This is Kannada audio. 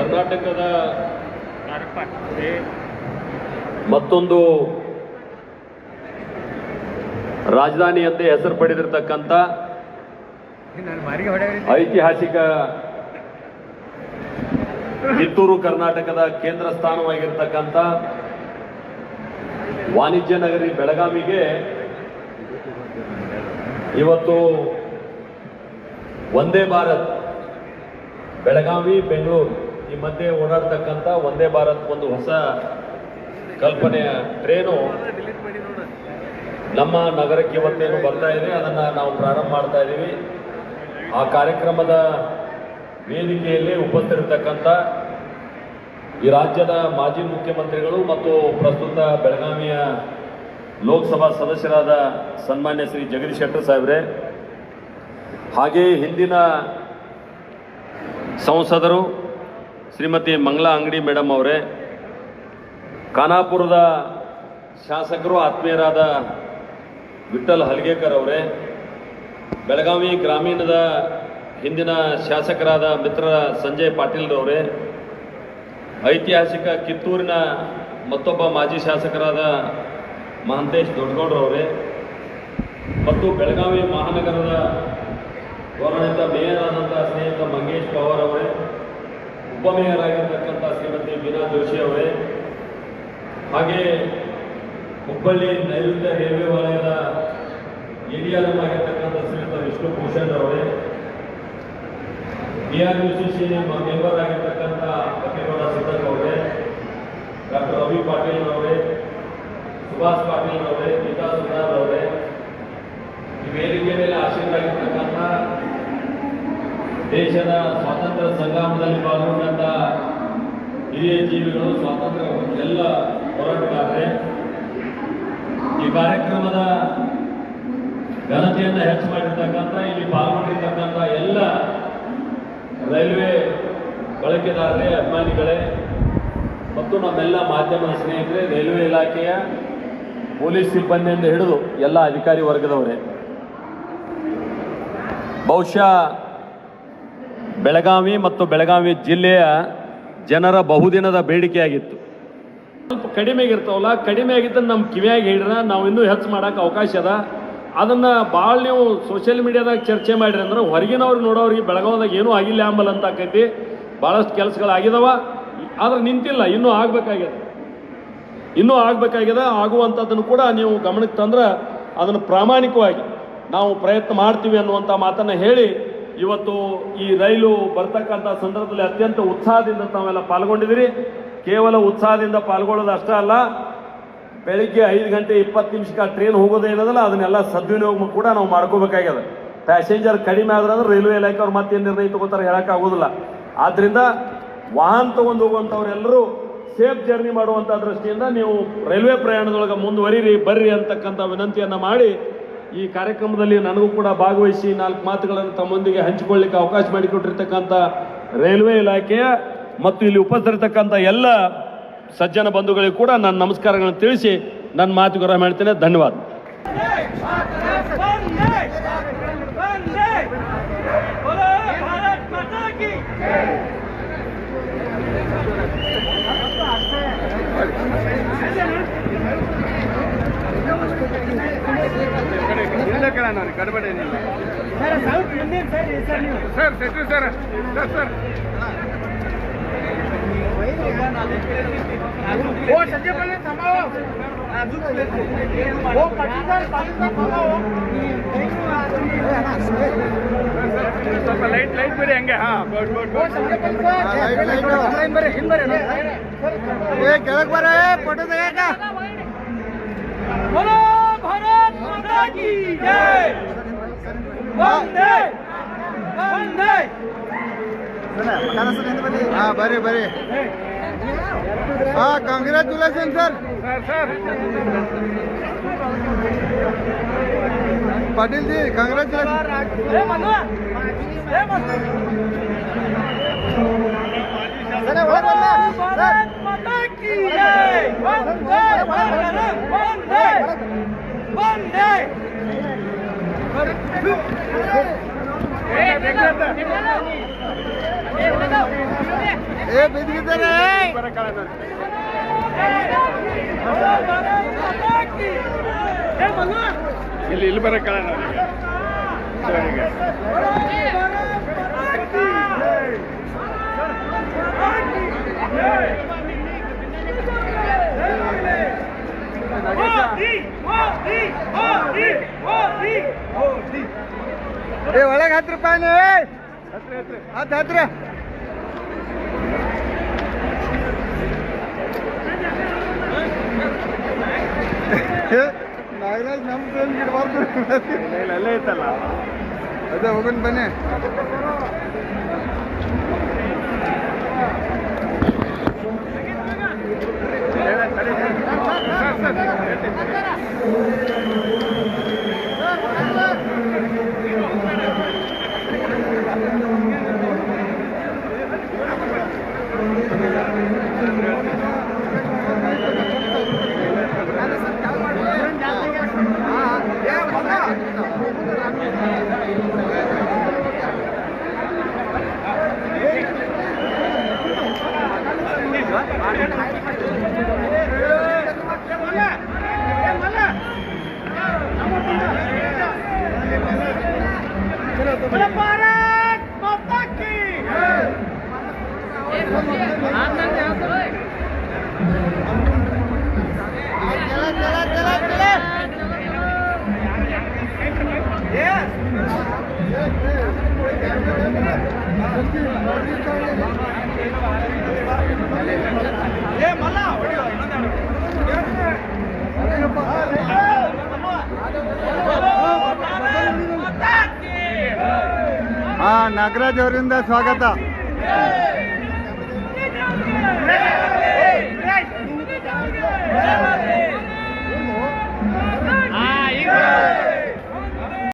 ಕರ್ನಾಟಕದ ಮತ್ತೊಂದು ರಾಜಧಾನಿ ಅಂತ ಹೆಸರು ಪಡೆದಿರತಕ್ಕಂಥ ಐತಿಹಾಸಿಕ ಕಿತ್ತೂರು ಕರ್ನಾಟಕದ ಕೇಂದ್ರ ಸ್ಥಾನವಾಗಿರ್ತಕ್ಕಂಥ ವಾಣಿಜ್ಯ ನಗರಿ ಬೆಳಗಾವಿಗೆ ಇವತ್ತು ಒಂದೇ ಭಾರತ್ ಬೆಳಗಾವಿ, ಬೆಂಗಳೂರು. ಈ ಮಧ್ಯೆ ಓಡಾಡ್ತಕ್ಕಂಥ ಒಂದೇ ಭಾರತ್ ಒಂದು ಹೊಸ ಕಲ್ಪನೆಯ ಟ್ರೇನು ನಮ್ಮ ನಗರಕ್ಕೆ ಇವತ್ತೇನು ಬರ್ತಾ ಇದೆ, ಅದನ್ನು ನಾವು ಪ್ರಾರಂಭ ಮಾಡ್ತಾ ಇದ್ದೀವಿ ಆ ಕಾರ್ಯಕ್ರಮದ ವೇದಿಕೆಯಲ್ಲಿ ಉಪಸ್ಥಿತಿರ್ತಕ್ಕಂಥ ಈ ರಾಜ್ಯದ ಮಾಜಿ ಮುಖ್ಯಮಂತ್ರಿಗಳು ಮತ್ತು ಪ್ರಸ್ತುತ ಬೆಳಗಾವಿಯ ಲೋಕಸಭಾ ಸದಸ್ಯರಾದ ಸನ್ಮಾನ್ಯ ಶ್ರೀ ಜಗದೀಶ್ ಶೆಟ್ಟರ್ ಸಾಹೇಬ್ರೆ, ಹಾಗೆಯೇ ಹಿಂದಿನ ಸಂಸದರು ಶ್ರೀಮತಿ ಮಂಗಳಾ ಅಂಗಡಿ ಮೇಡಮ್ ಅವರೇ, ಖಾನಾಪುರದ ಶಾಸಕರು ಆತ್ಮೀಯರಾದ ವಿಠಲ್ ಹಲ್ಗೇಕರ್ ಅವರೇ, ಬೆಳಗಾವಿ ಗ್ರಾಮೀಣದ ಹಿಂದಿನ ಶಾಸಕರಾದ ಮಿತ್ರ ಸಂಜಯ್ ಪಾಟೀಲ್ ಅವರೇ, ಐತಿಹಾಸಿಕ ಕಿತ್ತೂರಿನ ಮತ್ತೊಬ್ಬ ಮಾಜಿ ಶಾಸಕರಾದ ಮಹಂತೇಶ್ ದೊಡ್ಡಗೌಡ್ರವರೇ ಮತ್ತು ಬೆಳಗಾವಿ ಮಹಾನಗರದ ಗೌರವಿತ ಮೇಯರ್ ಆದಂಥ ಸ್ನೇಹಿತ ಮಂಗೇಶ್ ಪವಾರ್ ಅವರೇ ಉಪಮೇಯರ್ ಆಗಿರ್ತಕ್ಕಂಥ ಶ್ರೀಮತಿ ಬೀನಾ ಜೋಶಿ ಅವರೇ, ಹಾಗೆ ಹುಬ್ಬಳ್ಳಿ ನೈಋತ್ಯ ರೈಲ್ವೆ ವಲಯದ ಎಡಿಆರ್ಎಂ ಆಗಿರ್ತಕ್ಕಂಥ ಶ್ರೀಮತಿ ವಿಷ್ಣು ಭೂಷಣ್ ಅವರೇ B R U C C member ಆಗಿರ್ತಕ್ಕಂಥ ಬಕ್ಕೇಗೌಡ ಸಿದ್ದಪ್ಪ ಅವರೇ, ಡಾಕ್ಟರ್ ರವಿ ಪಾಟೀಲ್ ಅವರೇ, ಸುಭಾಷ್ ಪಾಟೀಲ್ ಅವರೇ, ಗೀತಾ ಸುಧಾರ್ ಅವರೇ ಈ ವೇದಿಕೆ ಮೇಲೆ ಆಶೀರ್ವಾಗಿರ್ತಕ್ಕಂಥ ದೇಶದ ಸ್ವಾತಂತ್ರ್ಯ ಸಂಗ್ರಾಮದಲ್ಲಿ ಪಾಲ್ಗೊಂಡಂತ ಹಿರಿಯ ಜೀವಿಗಳು ಸ್ವಾತಂತ್ರ್ಯ ಎಲ್ಲ ಹೋರಾಟಗಾರರೇ, ಈ ಕಾರ್ಯಕ್ರಮದ ಘನತೆಯನ್ನು ಹೆಚ್ಚು ಮಾಡಿರ್ತಕ್ಕಂಥ, ಇಲ್ಲಿ ಪಾಲ್ಗೊಂಡಿರ್ತಕ್ಕಂಥ ಎಲ್ಲ ರೈಲ್ವೆ ಬಳಕೆದಾರರೇ, ಅಭಿಮಾನಿಗಳೇ, ಮತ್ತು ನಮ್ಮೆಲ್ಲ ಮಾಧ್ಯಮ ಸ್ನೇಹಿತರೆ, ರೈಲ್ವೆ ಇಲಾಖೆಯ ಪೊಲೀಸ್ ಸಿಬ್ಬಂದಿಯಿಂದ ಹಿಡಿದು ಎಲ್ಲ ಅಧಿಕಾರಿ ವರ್ಗದವರೇ. ಬಹುಶಃ ಬೆಳಗಾವಿ ಮತ್ತು ಬೆಳಗಾವಿ ಜಿಲ್ಲೆಯ ಜನರ ಬಹುದಿನದ ಬೇಡಿಕೆಯಾಗಿತ್ತು. ಸ್ವಲ್ಪ ಕಡಿಮೆ ಆಗಿರ್ತಾವಲ್ಲ, ಕಡಿಮೆ ಆಗಿದ್ದನ್ನು ನಮ್ಮ ಕಿವಿಯಾಗಿ ಹೇಳಿದ್ರೆ ನಾವು ಇನ್ನೂ ಹೆಚ್ಚು ಮಾಡೋಕೆ ಅವಕಾಶ ಅದ. ಅದನ್ನು ಭಾಳ ನೀವು ಸೋಷಿಯಲ್ ಮೀಡಿಯಾದಾಗ ಚರ್ಚೆ ಮಾಡಿರಿ ಅಂದ್ರೆ ಹೊರಗಿನವ್ರು ನೋಡೋರಿಗೆ ಬೆಳಗಾವದಾಗ ಏನೂ ಆಗಿಲ್ಲ ಅಂಬಲ್ ಅಂತ ಆಕೈತಿ. ಭಾಳಷ್ಟು ಕೆಲಸಗಳು ಆಗಿದಾವ ಆದ್ರೆ ನಿಂತಿಲ್ಲ, ಇನ್ನೂ ಆಗ್ಬೇಕಾಗ್ಯದ. ಇನ್ನೂ ಆಗ್ಬೇಕಾಗ್ಯದ, ಆಗುವಂಥದ್ದನ್ನು ಕೂಡ ನೀವು ಗಮನಕ್ಕೆ ತಂದ್ರೆ ಅದನ್ನು ಪ್ರಾಮಾಣಿಕವಾಗಿ ನಾವು ಪ್ರಯತ್ನ ಮಾಡ್ತೀವಿ ಅನ್ನುವಂಥ ಮಾತನ್ನು ಹೇಳಿ ಇವತ್ತು ಈ ರೈಲು ಬರ್ತಕ್ಕಂಥ ಸಂದರ್ಭದಲ್ಲಿ ಅತ್ಯಂತ ಉತ್ಸಾಹದಿಂದ ತಾವೆಲ್ಲ ಪಾಲ್ಗೊಂಡಿದ್ದೀರಿ. ಕೇವಲ ಉತ್ಸಾಹದಿಂದ ಪಾಲ್ಗೊಳ್ಳೋದು ಅಷ್ಟೇ ಅಲ್ಲ, ಬೆಳಿಗ್ಗೆ ಐದು ಗಂಟೆ ಇಪ್ಪತ್ತು ನಿಮಿಷಕ್ಕೆ ಟ್ರೈನ್ ಹೋಗೋದೇನದಲ್ಲ ಅದನ್ನೆಲ್ಲ ಸದ್ವಿನಿಯೋಗ ಕೂಡ ನಾವು ಮಾಡ್ಕೋಬೇಕಾಗ್ಯದ ಪ್ಯಾಸೆಂಜರ್ ಕಡಿಮೆ ಆದ್ರೆ ಅಂದ್ರೆ ರೈಲ್ವೆ ಇಲಾಖೆ ಅವ್ರು ಮತ್ತೇನು ನಿರ್ಣಯ ತಗೋತಾರೆ ಹೇಳೋಕ್ಕಾಗೋದಿಲ್ಲ ಆದ್ದರಿಂದ ವಾಹನ ತಗೊಂಡು ಹೋಗುವಂಥವ್ರೆಲ್ಲರೂ ಸೇಫ್ ಜರ್ನಿ ಮಾಡುವಂಥ ದೃಷ್ಟಿಯಿಂದ ನೀವು ರೈಲ್ವೆ ಪ್ರಯಾಣದೊಳಗೆ ಮುಂದುವರಿರಿ, ಬರ್ರಿ ಅಂತಕ್ಕಂಥ ವಿನಂತಿಯನ್ನು ಮಾಡಿ ಈ ಕಾರ್ಯಕ್ರಮದಲ್ಲಿ ನನಗೂ ಕೂಡ ಭಾಗವಹಿಸಿ ನಾಲ್ಕು ಮಾತುಗಳನ್ನು ತಮ್ಮೊಂದಿಗೆ ಹಂಚಿಕೊಳ್ಳಿಕ್ಕೆ ಅವಕಾಶ ಮಾಡಿಕೊಟ್ಟಿರ್ತಕ್ಕಂಥ ರೈಲ್ವೆ ಇಲಾಖೆಯ ಮತ್ತು ಇಲ್ಲಿ ಉಪಸ್ಥಿತಿರ್ತಕ್ಕಂಥ ಎಲ್ಲ ಸಜ್ಜನ ಬಂಧುಗಳಿಗೆ ಕೂಡ ನನ್ನ ನಮಸ್ಕಾರಗಳನ್ನು ತಿಳಿಸಿ ನನ್ನ ಮಾತುಗಳನ್ನು ಮಾಡ್ತೇನೆ. ಧನ್ಯವಾದ. ಕೇಳೋಣ ಅವ್ರಿಗೆ ಗಡಬಡಿ ನೀವು ಸರ್ ಸೆಟ್ರಿ ಸರ್ ಸರ್ ಸರ್ ಓ ಸಂಜೆ ಪಲ್ಲೆ ಸಮಾವ ಓ ಪಾಕಿಸ್ತಾನ ಪಾಕಿಸ್ತಾನ ಸಮಾವ ಸ್ವಲ್ಪ ಲೈಟ್ ಲೈಟ್ ಬರಿ ಹಂಗೆ ಹಾ ಗುಡ್ ಗುಡ್ ಗುಡ್ ಆನ್ಲೈನ್ ಬರಿ ಹಿಂದ್ ಬರಿ ಏ ಕೆಳಗೆ ಬರ ಫೋಟೋ ತೆಗಿಯಕ हा बरे बरे. हा congratulation sir Patil ji congratulation ಏ, ಬಿದ್ದಿದ್ದಾರೆ ಇಲ್ಲಿ ಇಲ್ಲಿ ಬರಕ್ಕೆ ನನಗೆ ಶಿವನಿಗೆ. ಏ ಒಳಗೆ ಹತ್ತು ರೂಪಾಯಿನೇ ಹತ್ತು ಹತ್ರ ನಾಗರಾಜ್ ನಮ್ಮ ಫ್ರೆಂಡ್ ಇಲ್ಲ, ಅಲ್ಲೇ ಇತ್ತಲ್ಲ? ಅದೇ ಹೋಗೋಣ ಬನ್ನಿ. ಹಾ ನಾಗರಾಜ್ ಅವರಿಂದ ಸ್ವಾಗತ Yeah.